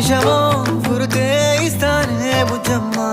నిమిషమో గురితే ఇస్తానే బుద్ధమ్మా